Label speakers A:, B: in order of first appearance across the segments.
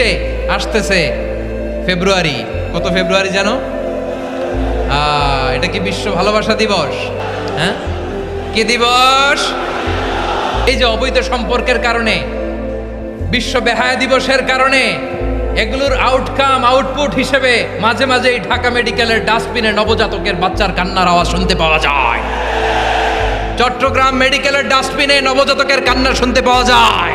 A: যে আসতেছে ফেব্রুয়ারি। কত ফেব্রুয়ারি জানো? এটা কি বিশ্ব ভালোবাসা দিবস? হ্যাঁ? কি দিবস? এই যে অবৈধ সম্পর্কের কারণে, বিশ্ব বেহায়া দিবসের কারণে এগুলোর আউটকাম আউটপুট হিসেবে মাঝে মাঝে এই ঢাকা মেডিকেলের ডাস্টবিনে নবজাতকের বাচ্চার কান্নার আওয়াজ শুনতে পাওয়া যায়। চট্টগ্রাম মেডিকেলের ডাস্টবিনে নবজাতকের কান্না শুনতে পাওয়া যায়।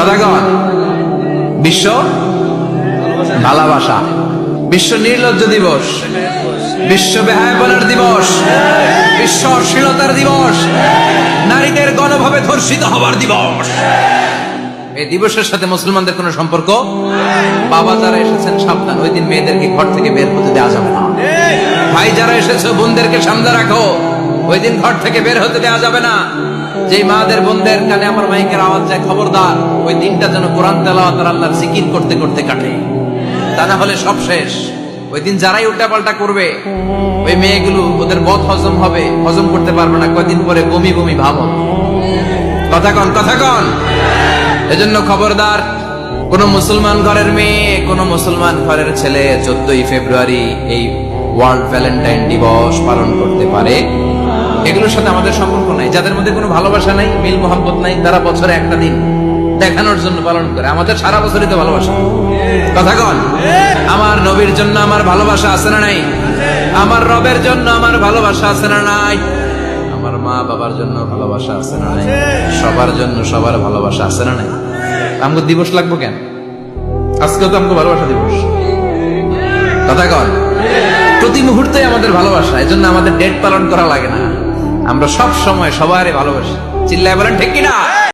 A: দাদাগণ, বিশ্ব ভালোবাসা, বিশ্ব নির্লজ্জ দিবস, বিশ্ব বেহায়াপনার দিবস, বিশ্ব অশ্লীলতার দিবস, নারীদের গণভাবে ধর্ষিত হবার দিবস। এই দিবসের সাথে মুসলমানদের কোনো সম্পর্ক? বাবা যারা এসেছেন সাবধান, ওই দিন মেয়েদেরকে ঘর থেকে বের হতে দেওয়া যাবে না। ভাই যারা এসেছে, বোনদেরকে সামনে রাখো। ওই দিন ঘর থেকে বের হতে দেওয়া যাবে না। যে মাদের বোনদের কানে আমার মাইকের আওয়াজ যায়, খবরদার, ওই দিনটা যেন কোরআন তেলাওয়াত আর করতে করতে কাটে। তা না হলে সব শেষ। ওই দিন যারাই উল্টাপাল্টা করবে, ওই মেয়েগুলো ওদের বধ হজম হবে, হজম করতে পারবে না কয়দিন পরে বমি বমি ভাব কথা কন কথা কন। এজন্য খবরদার, কোন মুসলমান ঘরের মেয়ে, কোন মুসলমান ঘরের ছেলে, চোদ্দই ফেব্রুয়ারি এই ওয়ার্ল্ড ভ্যালেন্টাইন দিবস পালন করতে পারে। এগুলোর সাথে আমাদের সম্পর্ক নাই। যাদের মধ্যে কোনো ভালোবাসা নাই, মিল মোহাম্মত নাই, তারা বছরে একটা দিন দেখানোর জন্য পালন করে। আমাদের সারা বছরই তো ভালোবাসা। কথা কন? আমার নবীর জন্য আমার ভালোবাসা আছে না নাই? আমার রবের জন্য আমার ভালোবাসা আছে না নাই? আমার মা বাবার জন্য ভালোবাসা আছে না নাই? সবার জন্য সবার ভালোবাসা আছে না নাই? আমাকে দিবস লাগবো কেন? আজকেও তো আমাকে ভালোবাসা দিবস। কথা কন? প্রতি মুহূর্তে আমাদের ভালোবাসা, এজন্য আমাদের ডেট পালন করা লাগে না। আমরা সব সময় সবারই ভালোবাসি। চিল্লায় বলেন ঠিক কিনা?